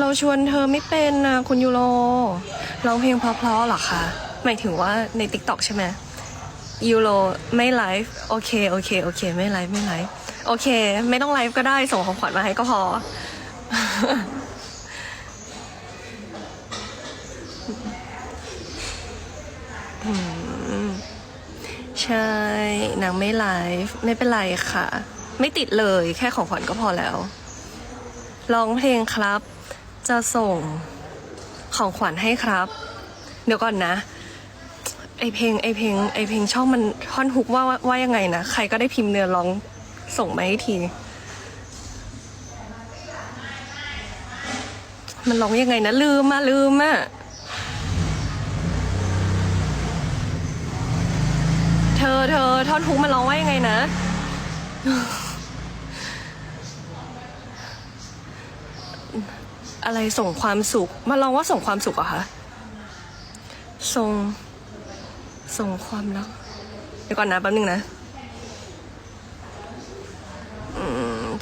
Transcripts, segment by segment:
เราชวนเธอไม่เป็นนะคุณยูโรร้องเพลงเพราะๆหรอคะหมายถึงว่าใน t ิ k t o k ใช่ไหมยูโรไม่ไลฟ์โอเคโอเคโอเค ไม่ไลฟ์ไม่ไลฟ์โอเค ไม่ต้องไลฟ์ก็ได้ส่งของขวัญมาให้ก็พอ ใช่ นางไม่ไลฟ์ไม่เป็นไรค่ะ ไม่ติดเลยแค่ของขวัญก็พอแล้วร้องเพลงครับ จะส่งของขวัญให้ครับ เดี๋ยวก่อนนะ ไอเพลงไอเพลงไอเพลงช่องมันท่อนฮุกว่าว่าว่ายังไงนะ ใครก็ได้พิมพ์เนื้อร้องส่งมาให้ที มันร้องยังไงนะ ลืมมาลืมอะเธอเธอท่อนฮุกมันร้องว่ายังไงนะ อะไรส่งความสุข มาลองว่าส่งความสุขอะคะส่งส่งความรักเดี๋ยวก่อนนะแป๊บนึงนะ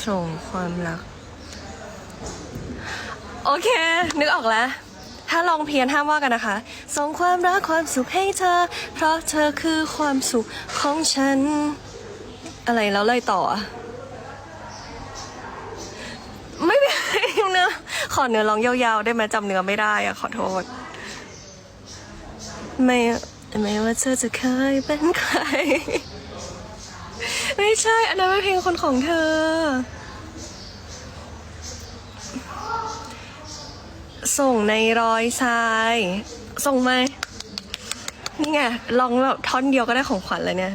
ส่งความรัก โอเค นึกออกแล้ว ถ้าลองเพียนห้ามว่ากันนะคะ ส่งความรักความสุขให้เธอ เพราะเธอคือความสุขของฉัน อะไรแล้วเลยต่ออะ ไม่เป็นไรเนื้อ ขอเนื้อร้องยาวๆ ได้ไหมจำเนื้อไม่ได้อะขอโทษ ไม่ไม่ว่าเธอจะเคยเป็นใคร ไม่ใช่ อันนั้นเป็นเพลงคนของเธอ ส่งในรอยทราย ส่งมา นี่ไงลองแบบท่อนเดียวก็ได้ของขวัญเลยเนี่ย